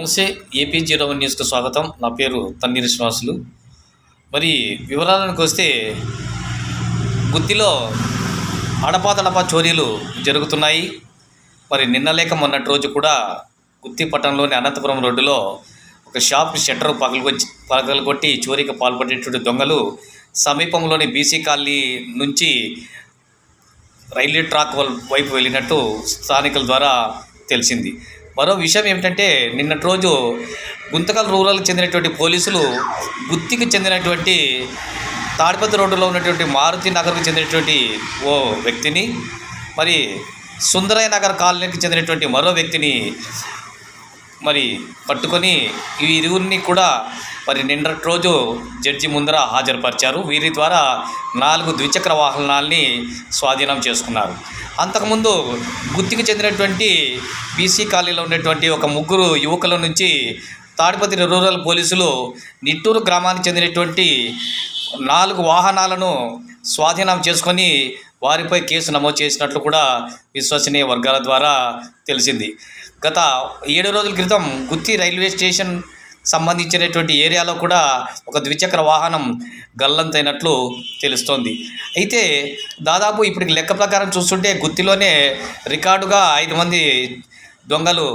నమస్తే AP zero one న్యూస్కి స్వాగతం. నా పేరు తన్నీర్ శ్రీనివాసులు. మరి వివరాలకు వస్తే గుత్తిలో అడపాదడపా చోరీలు జరుగుతున్నాయి. మరి నిన్న లేక మొన్నటి రోజు కూడా గుత్తి పట్టణంలోని అనంతపురం రోడ్డులో ఒక షాప్ షట్టర్ పగలగొచ్చి పగలగొట్టి చోరీకి పాల్పడేటువంటి దొంగలు సమీపంలోని బీసీ కాలనీ నుంచి రైల్వే ట్రాక్ వైపు వెళ్ళినట్టు స్థానికుల ద్వారా తెలిసింది. మరో విషయం ఏమిటంటే నిన్నటి రోజు గుంతకల్ రూరల్కి చెందినటువంటి పోలీసులు గుత్తికి చెందినటువంటి తాడిపత్రి రోడ్డులో ఉన్నటువంటి మారుతి నగర్కు చెందినటువంటి ఓ వ్యక్తిని మరి సుందరయ్య నగర్ కాలనీకి చెందినటువంటి మరో వ్యక్తిని మరి పట్టుకొని ఈ ఇరువురిని కూడా మరి నిన్నటి రోజు జడ్జి ముందర హాజరుపరిచారు. వీరి ద్వారా నాలుగు ద్విచక్ర వాహనాల్ని స్వాధీనం చేసుకున్నారు. అంతకుముందు గుత్తికి చెందినటువంటి బీసీ కాలనీలో ఉన్నటువంటి ఒక ముగ్గురు యువకుల నుంచి తాడిపత్రి రూరల్ పోలీసులు నిట్టూరు గ్రామానికి చెందినటువంటి నాలుగు వాహనాలను స్వాధీనం చేసుకొని వారిపై కేసు నమోదు చేసినట్లు కూడా విశ్వసనీయ వర్గాల ద్వారా తెలిసింది. గత ఏడు రోజుల క్రితం గుత్తి రైల్వే స్టేషన్ సంబంధించినటువంటి ఏరియాలో కూడా ఒక ద్విచక్ర వాహనం గల్లంతైనట్లు తెలుస్తోంది. అయితే దాదాపు ఇప్పటికి లెక్క ప్రకారం చూస్తుంటే గుత్తిలోనే రికార్డుగా ఐదు మంది దొంగలు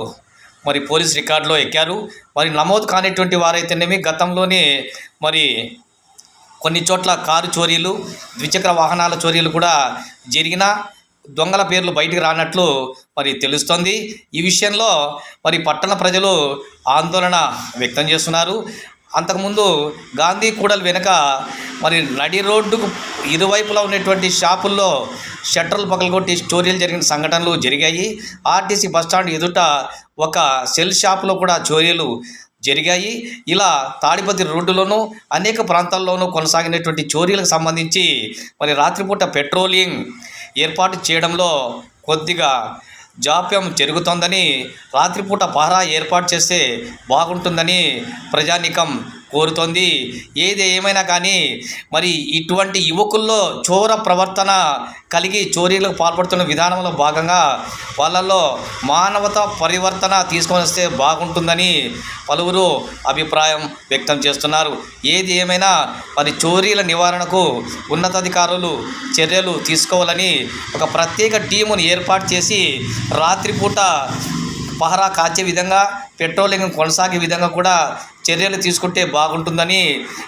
మరి పోలీస్ రికార్డులో ఎక్కారు. మరి నమోదు కానిటువంటి వారైతేనేమి గతంలోనే మరి కొన్ని చోట్ల కారు చోరీలు ద్విచక్ర వాహనాల చోరీలు కూడా జరిగిన దొంగల పేర్లు బయటికి రానట్లు మరి తెలుస్తోంది. ఈ విషయంలో మరి పట్టణ ప్రజలు ఆందోళన వ్యక్తం చేస్తున్నారు. అంతకుముందు గాంధీ కూడలి వెనుక మరి నడి రోడ్డుకు ఇరువైపులా ఉన్నటువంటి షాపుల్లో షట్టర్లు పగలగొట్టి చోరీలు జరిగిన సంఘటనలు జరిగాయి. ఆర్టీసీ బస్టాండ్ ఎదుట ఒక సెల్ షాపులో కూడా చోరీలు జరిగాయి. ఇలా తాడిపత్రి రోడ్డులోనూ అనేక ప్రాంతాల్లోనూ కొనసాగినటువంటి చోరీలకు సంబంధించి మరి రాత్రిపూట పెట్రోలింగ్ ఏర్పాటు చేయడంలో కొద్దిగా జాప్యం జరుగుతోందని రాత్రిపూట పహరా ఏర్పాటు చేస్తే బాగుంటుందని ప్రజానికం కోరుతోంది. ఏది ఏమైనా కానీ మరి ఇటువంటి యువకుల్లో చోర ప్రవర్తన కలిగి చోరీలకు పాల్పడుతున్న విధానంలో భాగంగా వాళ్ళల్లో మానవత పరివర్తన తీసుకొని వస్తే బాగుంటుందని పలువురు అభిప్రాయం వ్యక్తం చేస్తున్నారు. ఏది ఏమైనా మరి చోరీల నివారణకు ఉన్నతాధికారులు చర్యలు తీసుకోవాలని ఒక ప్రత్యేక టీమును ఏర్పాటు చేసి రాత్రిపూట పహరా కాచే విధంగా పెట్రోలింగ్ కొనసాగే విధంగా కూడా చర్యలు తీసుకుంటే బాగుంటుందని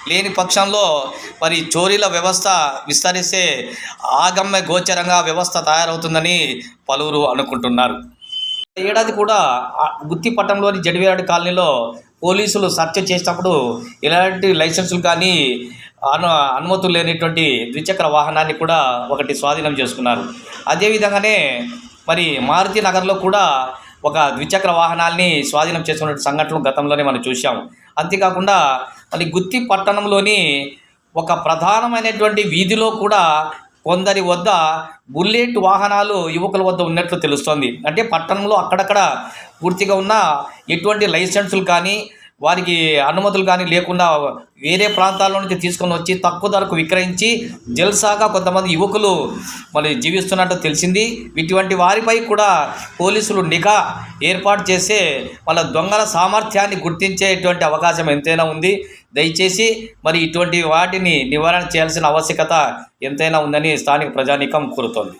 లేని పక్షంలో మరి చోరీల వ్యవస్థ విస్తరిస్తే ఆగమ్య గోచరంగా వ్యవస్థ తయారవుతుందని పలువురు అనుకుంటున్నారు. ఏడాది కూడా గుత్తిపట్టంలోని జడివేరాడు కాలనీలో పోలీసులు సెర్చ్ చేసినప్పుడు ఎలాంటి లైసెన్సులు కానీ అను అనుమతులు లేనటువంటి ద్విచక్ర వాహనాన్ని కూడా ఒకటి స్వాధీనం చేసుకున్నారు. అదేవిధంగానే మరి మారుతి నగర్లో కూడా ఒక ద్విచక్ర వాహనాల్ని స్వాధీనం చేసుకున్న సంఘటనలు గతంలోనే మనం చూసాం అంతేకాకుండా మరి గుత్తి పట్టణంలోని ఒక ప్రధానమైనటువంటి వీధిలో కూడా కొందరి వద్ద బుల్లెట్ వాహనాలు యువకుల వద్ద ఉన్నట్లు తెలుస్తోంది. అంటే పట్టణంలో అక్కడక్కడ పూర్తిగా ఉన్న ఎటువంటి లైసెన్సులు కానీ వారికి అనుమతులు కానీ లేకుండా వేరే ప్రాంతాల నుంచి తీసుకొని వచ్చి తక్కువ ధరకు విక్రయించి జల్సాగా కొంతమంది యువకులు మరి జీవిస్తున్నట్టు తెలిసింది. ఇటువంటి వారిపై కూడా పోలీసులు నిఘా ఏర్పాటు చేసే వాళ్ళ దొంగల సామర్థ్యాన్ని గుర్తించేటువంటి అవకాశం ఎంతైనా ఉంది. దయచేసి మరి ఇటువంటి వాటిని నివారణ చేయాల్సిన ఆవశ్యకత ఎంతైనా ఉందని స్థానిక ప్రజానీకం కోరుతోంది.